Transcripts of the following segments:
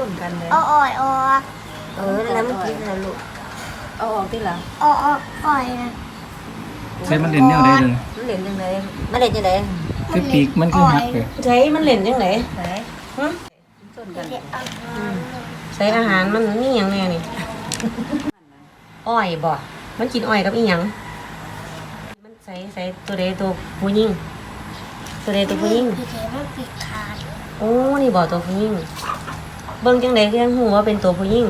ส้นกันเลยเอาอ่อยออกเออแล้วมันกินแล้วลูกเอาออกที่หลังเอาออกอ่อยนะใช้มันเล่นแนวได้เลยมันเล่นจังไดมันเล่นจังไดคือปีกมันคือหักเลยใช้มันเล่นจังไดไหนฮะส้นกันเด็กอาหารใช้อาหารมันมีหยังแน่นี่อ้อยบ่มันกินอ้อยกับอีหยังมันใส่ใส่ตัวใดตัวผู้หญิงตัวใดตัวผู้หญิงพี่เทมันปิดขาดโอ้นี่บ่ตัวผู้หญิง เบิ่งจังไดคือยังฮู้ว่าเป็นตัวผู้หญิง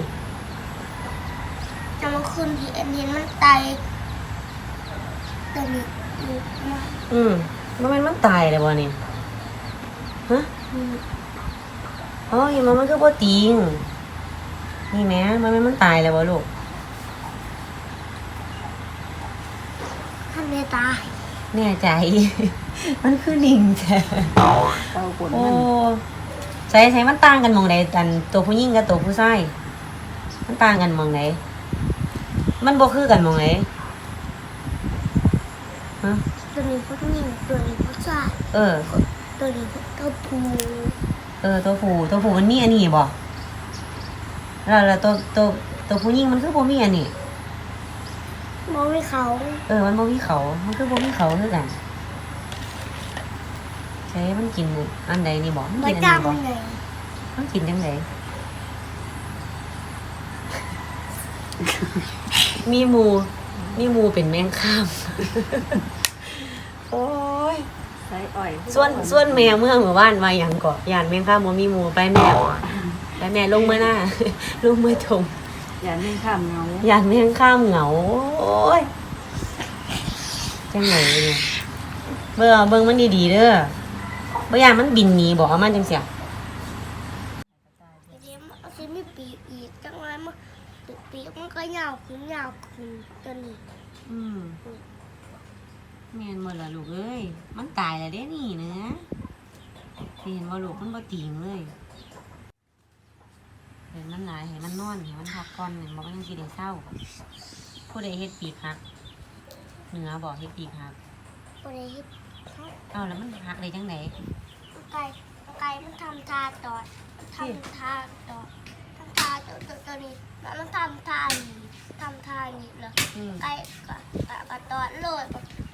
จะมาคืนพี่อันนี้มันตายตัวนี้ลูกมาอืมบ่แม่นมันตายแล้วบ่นี่ฮะอืมอ๋อเห็นมันมันคือบ่ติงนี่แหม่มันแม่นมันตายแล้วบ่ลูกท่านไม่ตายแน่ใจ มันคือลิงแท้เป่าปนโอ้ มัน ใส่ใส่มันต่างกันหมองใดกันตัวผู้หญิงกับตัวผู้ชายมันต่างกันหมองไหนมันบ่คือกันหมองไหนฮะตัวนี้ผู้หญิงตัวนี้ผู้ชายเออ ตัวนี้ตัวผู้เออตัวผู้ตัวผู้มันมีอันนี้บ่แล้วแล้วตัวตัวตัวผู้หญิงมันคือบ่มีอันนี้มองไม่เขา เออมันบ่มีเขา มันคือบ่มีเขาคือกัน ใช่มันกินอันใดนี่บ่มันไม่กินอันนี้บ่จำเลยมันกินจังไดมีหมูมีหมูเป็นแมงข้าม โอ้ยใส่อ้อยส่วนส่วนแม่เมื่อเมื่อวานมาอย่างก่อยานแมงข้ามบ่มีหมูไปแม่ไปแม่ลงเมื่อหน้าลงเมื่อชมอย่าเล่นข้ามเงายานแมงข้ามเหงา โอ้ยจังไหนเนี่ยเบิ่งเบิ่งมันดีๆเด้อ บ่ยานมันบินหนีบ่เอามันจังเสียทีนี้มันเอาสิมีปีกอีกจังไรมันปีกมันก็ยาวขึ้นยาวขึ้นตัวนี้อืมแม่นหมดละลูกเอ้ย มันตายแล้วเด้นี่เนื้อเห็นว่าลูกมันบ่ติงเลยเห็นมันหลายเห็นมันนอนเห็นมันพักก่อนเห็นบอกว่ายังสิได้เศร้าผู้ใดเฮ็ดปีกหักเหนือบอกเฮ็ดปีกหักตัวนี้เอ้าแล้วมันหักได้จังไดไก่ไก่มันทำท่าตอดทำท่าตอดทำท่าตัวตัวตัวนี้แล้วมันทำท่านี้ทำท่านี้เลยอืมไก่ก็ก็ก็ตอดเลย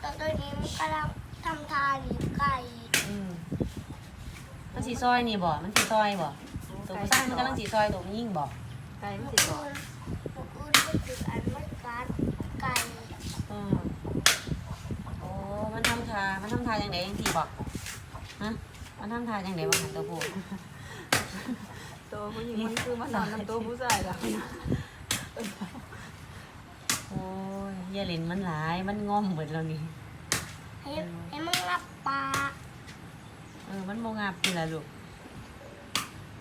ตัวตัวนี้มันกำลังทำท่านี้ไก่อืมมันสิซอยนี่บ่ มันสิซอยบ่ตัวผู้ชายมันกำลังสิซอยตัวผู้หญิงบ่ไก่มันมันสิบออื่กนมันอื่นก็คืออันมันการไก่อืมโอ้มัน ทำทามันทำทาจังไดจังซี่บ่ฮะมันทำทาจังไดบ่หันตัวผู้ตัวผู้หญิงมันคือมันนอนน้ำตัวผู้ชายแล้วโอ้ยอย่าเล่นมันหลายมันง่อมเบิดแล้วนี่ให้ให้มันรับปลาเออมันโมงาบกินละลูก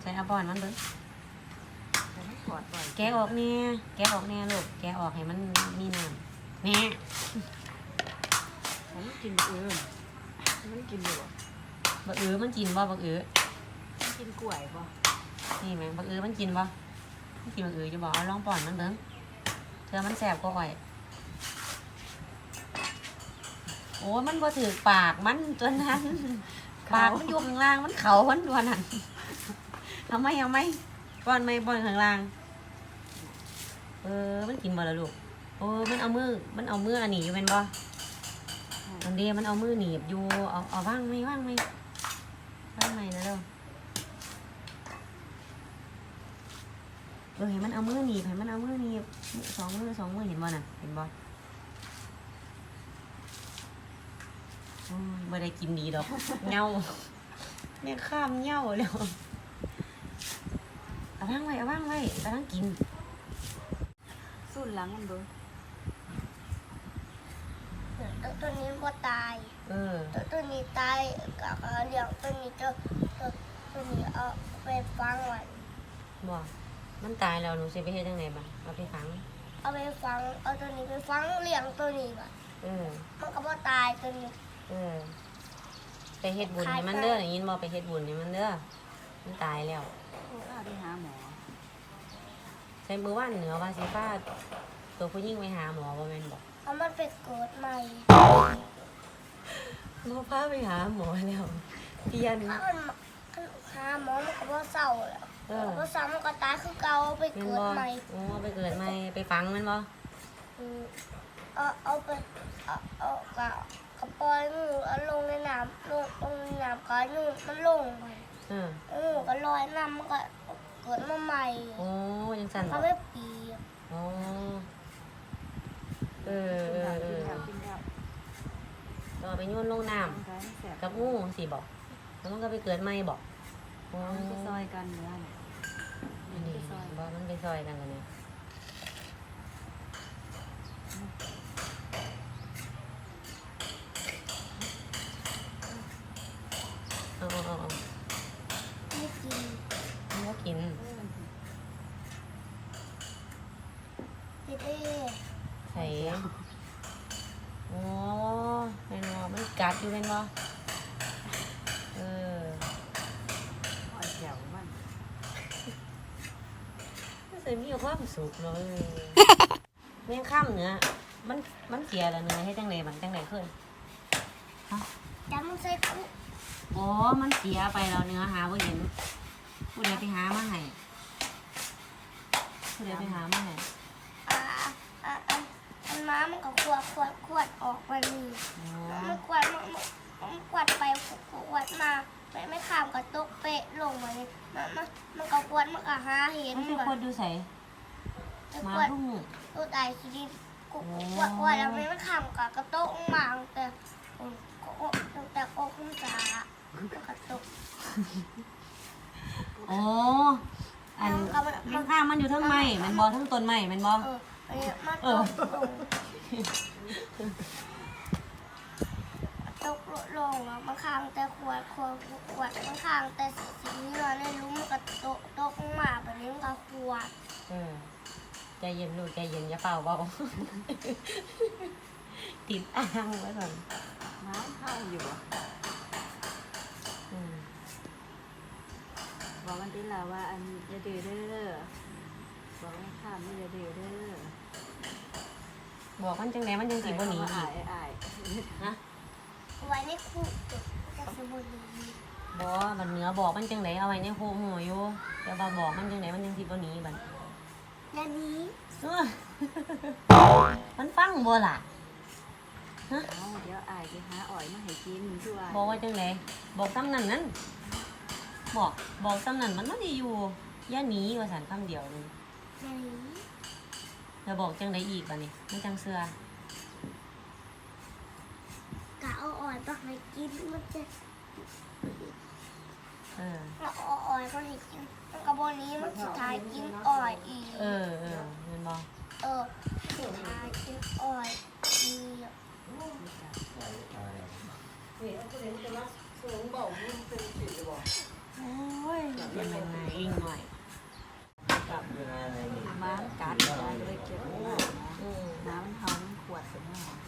ใส่อาบอนมันเด้อแต่มันกอดบ่อยแกะออกแน่แกะออกแน่ลูกแกะออกให้มันมีน้ำแน่ มันกินเอิมมันกินอยู่บ่บักอือมันกินบ่บักอือมันกินกล้วยบ่นี่แม่งบักอือมันกินบ่มันกินบักอือจะบอกเอาลองป้อนมันเด้อเธอมันแสบก็อ่อยโอ้ยมันบ่ถือปากมันจนนั้น ปากมันอยู่ข้างล่างมันเขามันตัวนั้นเอาไหมเอาไหมป้อนไหมป้อนข้างล่าง เออมันกินบ่ละลูกโอ้มันเอามือมันเอามืออันนี้อยู่เป็นบ่ต อนเดียมันเอามือหนีบอยู่ เอาเอาว่างไหมว่างไหมว่างไหมนะเร็วเออเห็นมันเอามือหนีบเห็นมันเอามือหนีบสองมือสองมือเห็นบ่น่ะ เห็นบอ้ยไม่ได้กินดีดอกเหงาเนี่ยข้ามเหงาแล้วเอาว่างไว้เอาว่างไว้กำลังกินสุดหลังมันเบิ่ ตัวตัวนี้ก็ตายเออตัวตัวนี้ตายก็ก็เลี้ยงตัวนี้ตัวตัวตัวนี้เอาไปฟังไว้บ่มันตายแล้วหนูสิไปเฮ็ดจังไดบ้างเอาไปฝังเอาไปฟังเอาตัวนี้ไปฟังเลี้ยงตัวนี้ว่ะเออมันก็บ่ตายตัวนี้ เออ ไปเฮ็ดบุญให้มันเด้อได้ยินบ่ไปเฮ็ดบุญให้มันเด้อมันตายแล้วพาไปหาหมอใช้มือว่านเหนือว่าสิฟ้าตัวผู้หญิงไปหาหมอบ่แม่นบ่ เอามันไปเกิดใหม่บ่พาไปหาหมอแล้วเปลี่ยน ถ้ามันหาหมอมันก็บ่เศร้าแล้วอเออก็ซ้ำมันก็ตายคือเก่าไปแม่นเกิดบ่ใหม่โอ้ไปเกิดใหม่ไปฝังแมันบ่อืมเอาเอาไปเอาเอากระกระปล่อยงูเอาลงในน้ำลงลงในน้ำก็งูมันลงไปเอองูก็ลอยน้ำมันก็เกิดมาใหม่โอ้ยังสั่นบ่เขาไม่ปีก โอ้ เออเออเออกินแล้วต่อไปโยนลงน้กินแล้วแสบำกับงูสิบอกแล้วมันก็ไปเกิดใหม่บอกโอ้มันไปซอยกันเนื้อน่ะอันนี้บอกมันไปซอยกันกันเนี่ยเอาเอาเอาเอาไม่กินมันก็กินไม่ได้ใส่โอ้เป็นบ่มันกัดอยู่เป็นบ่เอออ่อยแถวมันรู้สึกมีความสุขเนาะเออแม่งข้ามเนื้อมันมันเสียแล้วเนื้อให้จังไดมันจังไดขึ้นจำมันใส่คุกโอ้มันเสียไปแล้วเนื้อหาบ่เห็นผู้ใดไปหามาให้ผู้ใดไปหามาให้อ่าอ่าอ่าอัน ม้ามันก็ขวดขวดขวดออกมานี่โอ้มันขวดมันมันมันขวดไปขวดมาไม่ไม่ข้ามกับตกเป๊ะลงมานี่มันมันมันก็ขวดมันก็หาเห็นมันเป็นแบบคนดูใส่ขมาวดทุ่งตัวตายชีวิตกูโอ้ขวดขวดแล้วไม่ไม่ข้ามกับกระโตกมาตั้งแต่อืมก็ตั้งแต่โกคุ้มตาแล้วกระโตกโอ้อันข้างข้างๆมันอยู่ทั้งไม้แมันบ่ทั้งต้นไม้แมันบ่เอออันนี้ มาตกลงตกลงแล้วมันข้างแต่ขวดขวดขวดมันข้างแต่สีเนื้อในลุ้มันก็ตกตกมาแบบนี้มันก็ขวดเออใจเย็นลูกใจเย็นอย่าเป่าเบาติดอ่างไว้ก่อนน้ำเข้าอยู่อืมบอกมันติลาว่าอันอย่าดื้อเด้อบอกให้ข้ามไม่อย่าดื้อเด้อ บอกมันจังไหนมันจังสิบ่หนีใส่อีคำว่าอากยอายนะไว้ในคุกจะสมุนดีบ่มันเหนือบอกมันจังไหนเอาไว้ในโคหัวอยู่แต่ว่าบอกมันจังไหนมันจังสิบ่หนีบัดและนี้เออมันฟังบ่ล่ะเอาเดี๋ยวอายไปหาอ่อยมาให้กินทั่วบอกว่าจังไหนบอกซ้ำนั่นนั้นบอกบอกซ้ำนั่นมันไม่ได้อยู่อย่าหนีว่าสันคำเดียวนึงและนี้ แล้วบอกจังไดอีกบัดนี้มันจังเสือกะเอาอ่อยไปให้กินมันจะเออ เอาอ่อยไปให้กินมันกระบวนนี้มันสุดท้ายกินอ่อยอีก เออเออเงินบอกเออสุดท้ายกินอ่อยอีกโอ้ยยังไงอิงหน่อย กลับมาอะไรนี่ ม้ากัดายเลยเก็บน้ำมันทขวดสมอง